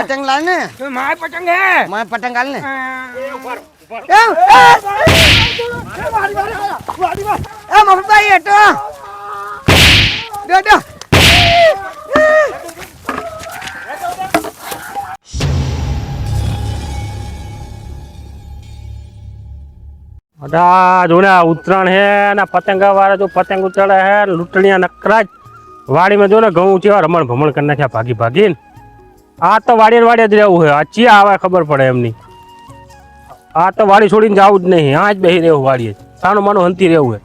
પતંગ લાવ ને? તું માર પતંગ હે. મારે પતંગ હાલ ને? એ, એ મફતભાઈ હેઠો દો દો અડા જો ને આ ઉત્તરાયણ હે અને પતંગા વાળા જો પતંગ ઉતરે હે લૂંટણીયા નકરા વાડીમાં જો ને ઘઉં ચેવા રમણ ભમણ કરી નાખ્યા ભાગી ભાગીને આ તો વાડીએ વાડીએ જ રહેવું હોય આ ચિયા આવે ખબર પડે એમની. આ તો વાડી છોડીને જવું જ નહીં. આ જ બેસી રહેવું વાડીએ. સાનું માનું હંતી રહેવું છે.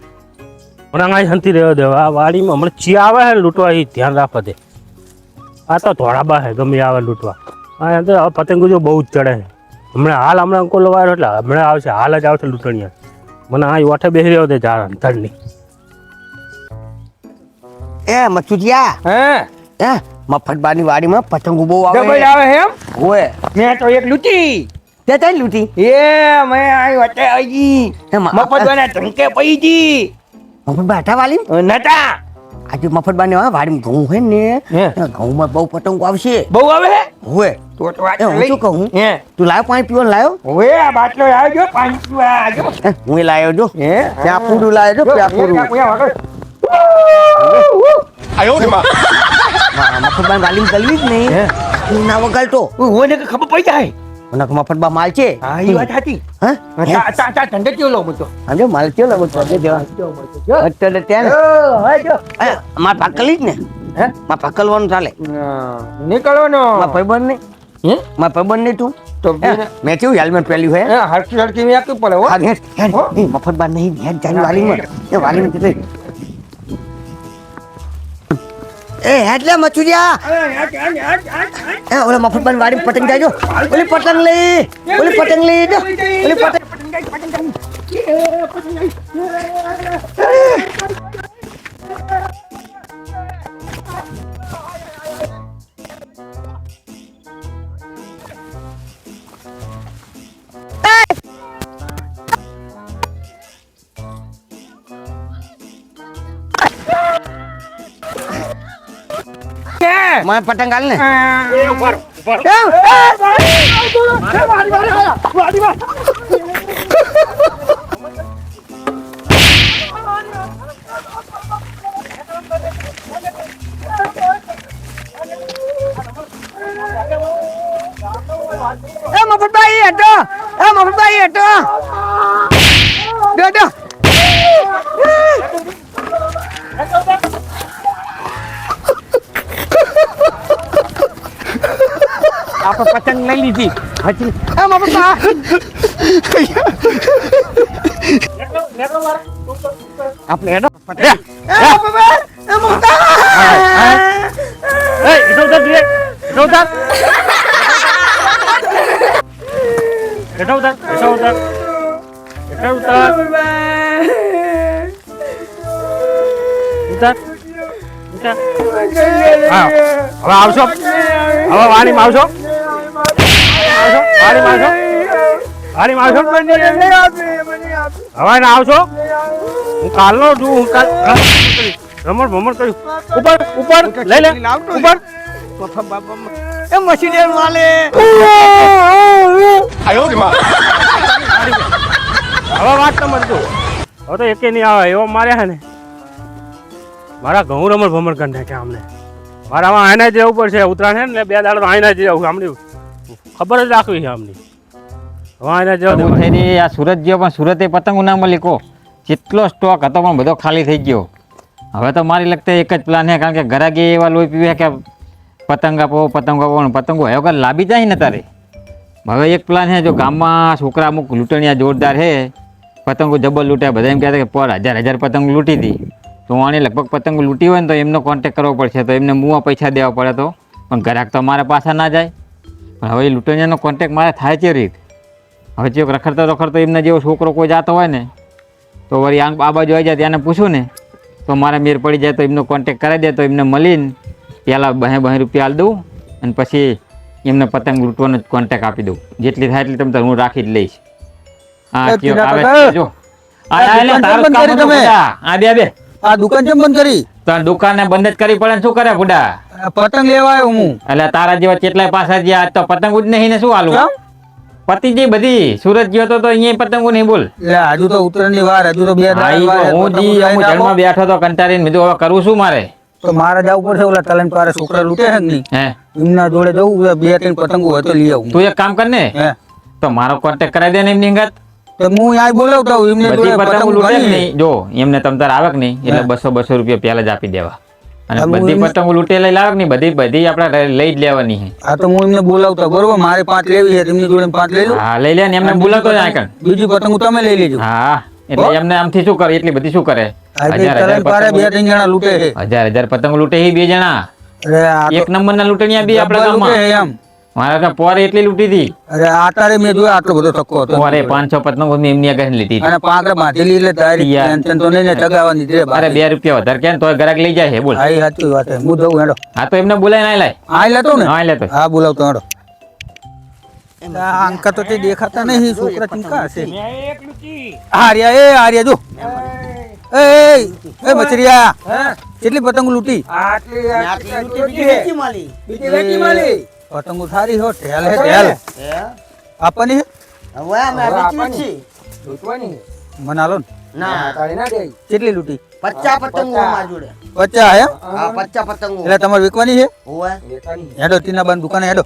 હમણાં આ હંતી રહેવા દેવા. આ વાડીમાં હમણાં ચિયા આવે હે લૂંટવા એ ધ્યાન રાખવા દે. આ તો ધોળાબા છે ગમે આવે લૂંટવા. આ તો પતંગો જો બહુ જ ચડે છે. હમણાં હાલ હમણાં અંકો લવાયો એટલે હમણાં આવશે હાલ જ આવશે લૂંટણીયા મને આ ઓઠે બેસી રહ્યો તે ઝાડ અંતરની એ મચુજિયા હે? એ મફતબાની વાડીમાં પતંગો બહુ ડબલ આવે આવે એમ? હોય. મેં તો એક લૂટી. તે તઈ લૂટી. એ મેં આઈ વટે આઈ મફતબાના ધંકે પઈ જી મફતબા હટા વાલી નતા. આજે મફતબાની હા વાડીમાં ઘઉં હે. ને ઘઉંમાં બહુ પતંગો આવશે. બહુ આવે હે? હોય. તો તો વાત હું શું કહું? હે. તું લાવ પાણી પીવા લાવ્યો ઓએ આ બાટલો આવજો પાણી પીવા આવજો હે, હું લાવ્યો જો. હે? ત્યાં પૂરું લાવ્યો જો ત્યાં પૂરું મફતબા વાલીમાં ગલવી જ નહીં હે. ના વગાડતો. ઓને કે ખબર પડી જાય. મને મફતબા માલ છે. હા એ વાત હતી હા? તા તા ધંધે લો મતો આજે માલ છે ને બધું આજે જવા અત્યારે ત્યાં માર પાકલી જ ને. હે? માર પાકલવાનું ચાલે. નીકળવાનો. માર ભાઈબંધ નહીં હે? માર ભાઈબંધ નહીં તું. તો હે, મેં કેવું હેલ્મેટ પહેર્યું હે? હે હરકી હરકી મેં આપ્યું પડે હો. હા નહીં હેડ જાની વાલીમાં. એ એ હેડ લે મચુરિયા એ ઓલા મફતબાર વાડી પતંગ જાજો ઓલી પતંગ લઈ ઓલી પતંગ લઈ જો ઓલી પતંગ મને પતંગ હાલ ને. એ મફતભાઈ હેઠો એ મફતભાઈ હેઠો દો દો લીધી હજી એ મફતભા આપણે હેડો પતંગ એ મફતભા એ મફતભા એ હેઠો ઉતાર ધીરે હેઠો ઉતાર હેઠો ઉતાર હેઠો ઉતાર હેઠો ઉતાર ઉતાર ઉતાર હા હવે આવશો હવે વાડીમાં આવશો આવશો હવે ના આવશો? હું કાલનો છું હું કાલ રમણ ભમણ કર્યું. ઉપર ઉપર લઈ લે. ઉપર. એ મશીન વાલે હવે વાત જો. હવે તો એકે નહીં આવે એવો માર્યા છે ને. મારા ઘઉં રમણ ભમણ કરી નાખ્યા અમને. મારા આમાં આઈને જ રહેવું પડશે ઉત્તરાયણ છે ને બે દાડા તો આઈને જ રહેવું આમની ખબર જ રાખવી છે આમની. જ આ સુરત ગયો પણ સુરતે પતંગો ના મળી કો જેટલો સ્ટોક હતો પણ બધો ખાલી થઈ ગયો. હવે તો મારી લગતા એક જ પ્લાન છે કારણ કે ઘરાકી એવા લોહી પીવે કે પતંગ આપો પતંગ આપો પતંગો હવે વગર લાભી જાય ને તારે? હવે એક પ્લાન છે જો ગામમાં છોકરા અમુક લૂંટણીયા જોરદાર છે પતંગો જબર લૂંટ્યા. બધા એમ કહેતા કે પર હજાર હજાર પતંગ લૂંટી હતી તો આને લગભગ પતંગ લૂંટી હોય ને તો એમનો કોન્ટેક કરવો પડશે. તો એમને મુવા પૈસા દેવા પડે તો. પણ ગ્રાહક તો અમારા પાછા ના જાય. પણ હવે એ લૂંટણીયાનો કોન્ટેક મારે થાય છે રીત. હવે જે રખડતો રખડતો એમને જેવો છોકરો કોઈ જાતો હોય ને તો વળી આ આ બાજુ આવી જાય ત્યાંને પૂછું ને તો મારે મેર પડી જાય તો એમનો કોન્ટેક કરાવી દે તો એમને મળીને પહેલાં બહે બહે રૂપિયા આલી દઉં અને પછી એમને પતંગ લૂંટવાનો કોન્ટેક આપી દઉં. જેટલી થાય એટલી તમે હું રાખી જ લઈશ. હા કયો આવે. જો. આ દુકાન તારું બંધ કરી દુકાન કેમ બંધ જ કરી પડે શું કરે બુડા? પતંગ લેવા આવ્યો હું. એટલે તારા જેવા કેટલાય પાછા ગયા આજ તો પતંગ જ નહીં ને શું હાલું? પતિ જઈ બધી સુરત ગયો તો અહીંયા પતંગો નહીં બોલ. હજુ તો ઉત્તરાયણની વાર હજુ તો બે હા, જી હું. જન્મ બેઠો તો કંટાળીને મેં હવે કરવું શું મારે? તો મારે જવું પડશે ઓલા તલન પારે છોકરા લૂટે છે નહીં? હે. એમના જોડે જવું બે ત્રણ પતંગો હોય તો લઈ આવું. તું એક કામ કર ને. તો મારો કોન્ટેક્ટ કરાવી દે ને એમની અંગત. તો હું અહીં બોલાવતા હું એમને પતંગો લૂંટે નહીં? જો એમને તમ તાર આવક નહીં એટલે બસો બસો રૂપિયા પહેલા જ આપી દેવા. અને બધી પતંગો લૂંટે લઈ લાવક નહીં બધી બધી આપણે લઈ જ લેવાની છે. આ તો હું એમને બોલાવતા બરોબર? મારે પાંચ લેવી છે તેમની જોડે પાંચ લઈ લો હા લઈ લે ને એમને બોલાવતો જ આકણ બીજી પતંગ તમે લઈ લેજો. હા એટલે એમને આમથી શું કરે? એટલી બધી શું કરે? હજાર હજાર બે ત્રણ જણા લૂંટે હજાર હજાર પતંગ લૂંટે હી બે જણા. એક નંબર ના લૂંટણીયા બી આપણા ગામમાં. એમ. મારા તો પોરે એટલી લૂંટી હતી. અરે આ તારે મેં જોયો આટલો બધો થક્કો હતો. પોરે પાંચસો પતનો મેં એમની આગળ લીધી અને પાંખડા બાંધેલી એટલે તારી ટેન્શન તો નહીં ને જગાવાની દે અરે બે રૂપિયા વધારે કે તોય ગ્રાહક લઈ જાય છે બોલ. હા સાચી વાત છે. હું જઉં હેડો. હા તો એમને બોલાય ના લાય. આ લેતો ને? હા લેતો. હા બોલાવતો હેડો. અંકા તો તે દેખાતા નહીં છોકરા ચિંકા હશે. આર્યા એ આર્યા જો. એ એ, મચરિયા કેટલી પતંગ લૂંટી? એ, પતંગો સારી હો ઢેલ હે ઢેલ આપવાની લૂટવાની. મને હાલો ને. કેટલી લૂંટી? પચ્ચા પતંગો મારા જોડે. પચાસ હે? હા પચ્ચા પતંગો. એટલે તમારે વેચવાની છે હોવે. હેડો તીના બાન દુકાને હેડો.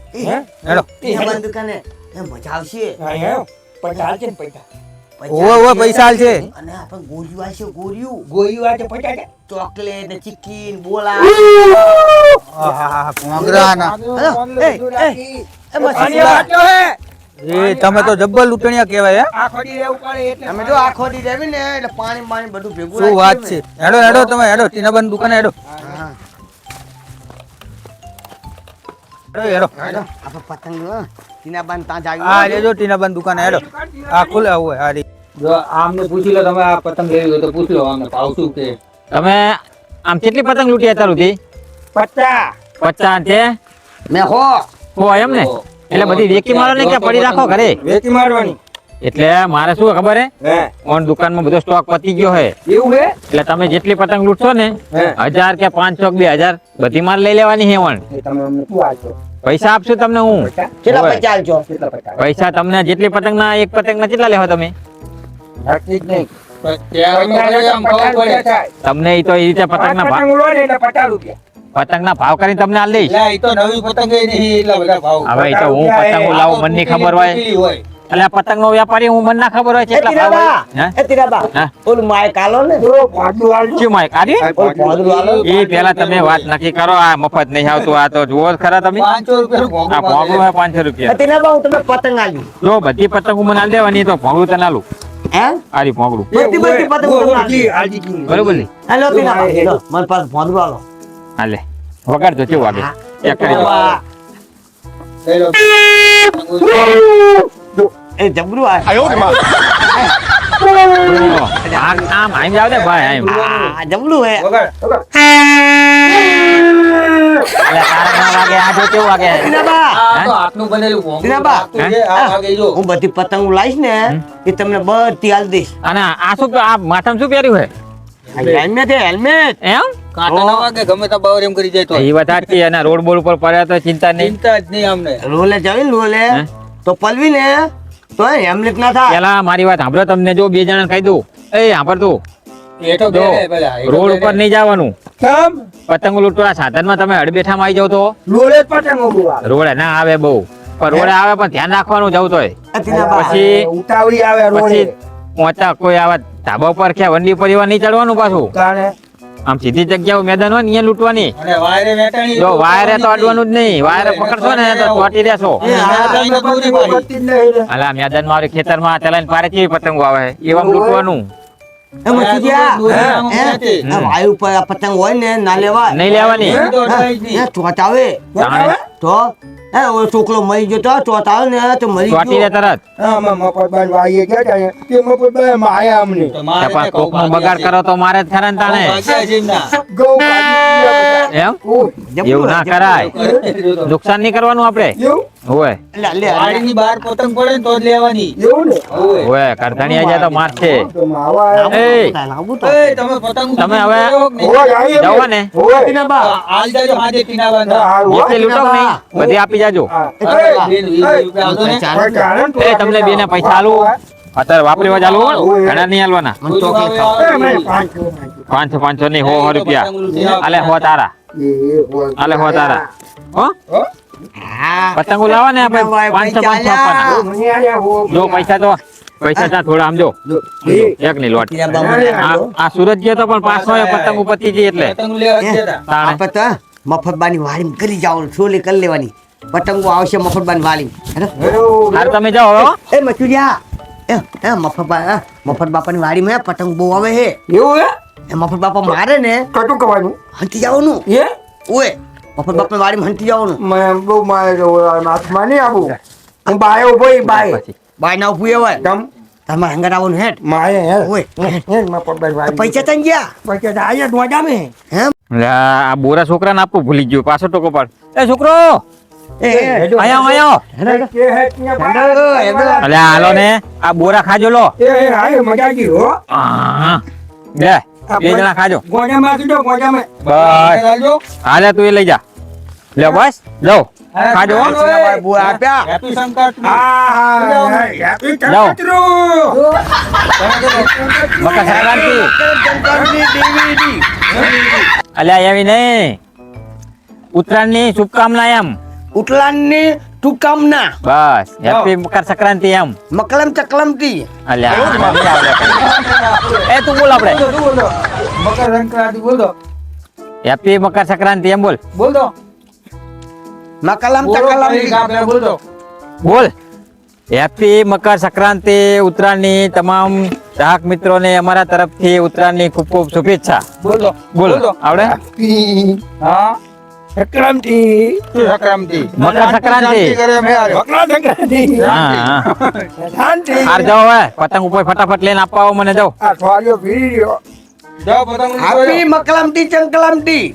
હેડો. ટીહાબાની દુકાને. એ મજા આવશે. ઓવે ઓવે પૈસા હાલ છે અને આપણે ગોળીઓ છે ગોળીઓ ચોકલેટ ને ચીકી ને બોલા. આહાહા, કોંગરાના. એ, એ, એ મસ્તી એ તમે તો જબ્બર લૂંટણિયા કહેવાય હે? તમે જો આખો દી રહેવી ને એટલે પાણી પાણી બધું ભેગું શું વાત છે? હેડો હેડો તમે હેડો ટીનાબન દુકાને હેડો. હા. હેડો હેડો. હેડો, આપણે પતંગ ટીનાબાન ત્યાં જાવી હા રેજો ટીનાબાન દુકાન હેડો. આ ખુલે હોય હારી જો આમને પૂછી લો તમે આ પતંગ લેવી હોય તો પૂછી લો આમને ભાવ શું કે. તમે આમ કેટલી પતંગ લૂંટી અત્યાર સુધી? પચાસ. છે? મેં હો. હો એમ ને? એટલે બધી વેકી મારો ને કે પડી રાખો ઘરે? વેકી મારવાની. એટલે મારે શું ખબર હે? ઓન દુકાનમાં બધો સ્ટોક પતી ગયો હે. એવું હે? એટલે તમે જેટલી પતંગ લૂટશો ને હજાર કે પાંચસો કે બે હજાર બધી માલ લઈ લેવાની હે ઓન. પૈસા આપશું તમને હું. પૈસા? તમને જેટલી પતંગ ના એક પતંગ ના કેટલા લેવા તમે? તમને એ તો એ રીતે પતંગ ના ભાવ પતંગ ના ભાવ કરીને તમને આલ દઈશ. બધા ભાવ. હવે તો હું પતંગ લાવું મને ખબર હોય. એટલે આ પતંગ નો વેપારી હું મને ના ખબર હોય છે તીરાબા. એ તીરાબા. હા? માય કાલો ને? શું માય કાઢી ઓલું આલો. એ પેલા તમે વાત નક્કી કરો આ મફત નહીં આવતું આ તો જુઓ ખરા તમે. પાંચસો રૂપિયા આ ભોગવું હે પાંચસો રૂપિયા. તીરાબા હું તમને પતંગ જો બધી પતંગો મને આલ દેવાની તો ભોગવું તને આલું. હે? આરી ભોગવું બધી બધી પતંગ હું તમને આલ્યું. બરોબર ને? હેલો તીરાબા. લો, મારી પાસે ભોંદરું આલો. હાલે. વગાડજો કેવું વાગે? એક કરી દો. તીરાબા, એ જબરું આ આમ આમ આમ જાવ દે ભાઈ આમ આ જબરું હે એટલે તારા ના વાગે આ જો કેવું વાગે તીરાબા આ તો હાથનું બનેલું ભોંગું તીરાબા લાગતું છે. આ વાગે જો હું બધી પતંગો લાવીશ ને એ તમને બધી હાલ દઈશ અને આ શું આ માથામાં શું પહેર્યું હે હેલ્મેટ હેલ્મેટ એમ કાંટા ના વાગે ગમે ત્યાં બાવર એમ કરી જાય તો એ વાત સાચી અને રોડ બોર્ડ ઉપર પડ્યા તો ચિંતા નહીં ચિંતા જ નહીં અમને રોલે જવી રોલે? તો પલવી ને તો હેમલેટ ના થાય. પેલા મારી વાત સાંભળો તમને જો બે જણા કહી દઉં. એ સાંભળ તું. એ તો રોડ ઉપર નહીં જવાનું. પતંગ લૂંટવા સાધનમાં તમે અડબેઠામાં આવી જાવ તો? રોડે ના આવે બહુ. પણ રોડે આવે પણ ધ્યાન રાખવાનું જવું તોય. પછી ઉતાવળી આવે પછી પહોંચા કોઈ આવા ધાબા પર કે વંડી પર એવા નહીં ચડવાનું પાછું? આમ સીધી જગ્યા મેદાન હોય ને અહીંયા લૂંટવાની. અને વાયરે વેટાણી જો વાયરે તો અડવાનું જ નહીં. વાયરે પકડશો ને તો ચોટી દેશો. અલા મેદાનમાં ખેતરમાં ચલાવીને પારે કેવી પતંગો આવે? એવા લૂંટવાનું. પતંગ હોય ને ના લેવા નહીં લેવાની. એ તો? અડવાય જ નહીં. એ ચોટ આવે તો એ ઓલો છોકરો મરી ગયો. તો ચોટ આવે ને તો મરી ચોટી રહે ગયો તરત તો મારે ત્યાં તો કોક નો બગાડ છે. કરો તો મારે ને છે એમના. એમ? એવું ના કરાય. નુકસાન નહીં કરવાનું આપણે? ઓય લે લે લે. વાડીની બહાર પતંગ પડે ને તો જ લેવાની. ઓય. ઓય કરધાણી આવી જાય તો માર છે એ. તો, તો. તમે પતંગ તમે હવે નહીં? જાઓ ને આ- આજ જાજો ટીનાવાના. જેટલી લૂંટો કે બધી આપી જાજો. બેન. એ તમને બે ને પૈસા આલું. અત્યારે વાપરીવા ચાલુ ઘણા નહીં આલવાના. મને ચોકલેટ ખાવ. પાંચસો પાંચસો નહીં હો હો રૂપિયા. અલે હો તારા. અલે હો તારા. હો? પતંગો લાવો ને આપણે પાંચસો પાંચસો આપવાના. જો પૈસા તો પૈસા ત્યાં થોડા આમ જો. એક ની લોટ. આ સુરત ગયો તો પણ પાંચસો પતંગ ઉપરથી ગઈ એટલે. પતંગ? મફતબાની વાળી કરી જાઓ છોલી કરી લેવાની. પતંગો આવશે મફતબાની વાળી હેને? તમે જાઓ હવે. એ મચુરિયા એ એ મફત બાપા એ, મફત બાપાની વાડીમાં પતંગ બહુ આવે હે. એવું હે? એ મફત બાપા મારે ને. કટું કવાનું હંતી જવાનું. એ ઓય મફત બાપાની વાડીમાં હંતી જવાનું. મેં બહુ મારે જો હાથમાં નહીં આવું. હું બાય ઊભો બાય બાય ના ઉભું હોય. તમ તમારે હંગર આવવાનું હેઠ. મારે હે ઓય પૈસા તન ગયા? પૈસા આયા દોડા મે હે? આ બોરા છોકરાને આપવું ભૂલી ગયો પાછો ટોકો પાડ. એ છોકરો! આયો આયો કે હે ત્યાં બાય. અલે હાલો ને આ બોરા ખાજો લો. એ હાય મજા કી હો. આ, લે બે જણા ખાજો. ગોડા માં જો ગોડા માં બસ. હાલે તું એ લઈ જા. લે બસ. જાઓ. ખાજો હો. મારા બુઆ આપ્યા Happy સંકટ. હા હા હેપી જાઓ. કટરો મકર સંક્રાંતિ અલ્યા એવી નહીં ઉત્તરાયણની શુભકામના એમ ઉતલાનની તુકામના બસ હેપી મકર સંક્રાંતિ એમ મકલમ ચકલમથી અલ્યા મજા આવે કાંઈ. એ તું બોલ આપણે બોલો, તું બોલો. મકર સંક્રાંતિ બોલ દો. હેપી મકર સંક્રાંતિ એમ બોલ બોલ દો. મકલમ તકલમ બોલ હેપી મકર સંક્રાંતિ ઉત્તરાયણની તમામ ગ્રાહક મિત્રોને અમારા તરફથી ઉત્તરાયણની ખૂબ ખૂબ શુભેચ્છા. બોલ. બોલ. આવડે? હા? સંક્રાંતિ. સંક્રાંતિ? મકર સંક્રાંતિ. કરે મેં હારે. મકરા સંક્રાંતિ. હા હા. શાંતિ. હાર જાઓ પતંગ ઉપર ફટાફટ લઈને આપવા મને જાઓ. આ થોડીઓ રહ્યો જાઓ પતંગ ઉડાડો. હાપી મકલમથી ચંકલમથી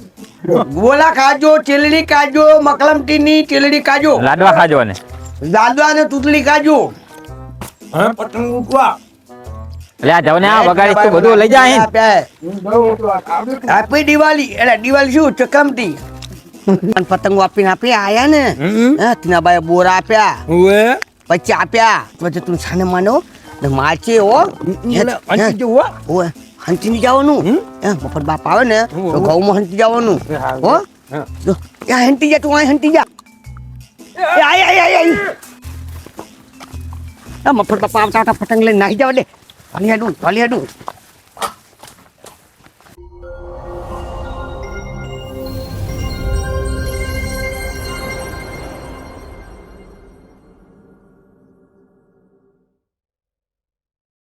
ગોલા ખાજો ચીલડી ખાજો મકલમથી ની ચીલડી ખાજો લાડવા ખાજો ને લાડવા ને તૂતલી ખાજો હે પતંગ ઉકવા લે જાવ ને આ વગાડી તું બધું લઈ જા અહીં આપ્યા. હું બહુ ઉકવા આવડું કે? હેપી દિવાળી એટલે દિવાળી શું ચકમટી અને પતંગો આપીને આપી આયા ને તીના બાય બોરા આપ્યા પછી આપ્યા પછી તું છાને માનો ને માચે હો અંતિ જો હો. ઓય હંતી ની જવાનું એ મફત બાપ આવે ને તો ઘઉંમાં હંચી જવાનું. હો જો, ત્યાં હંટી જા તું અહીં હંટી જા. એ આય આય આય આય. મફત બાપા આવતા આવતા પતંગ લઈને નાહી જવા દે. હાડું વાલી હાડું.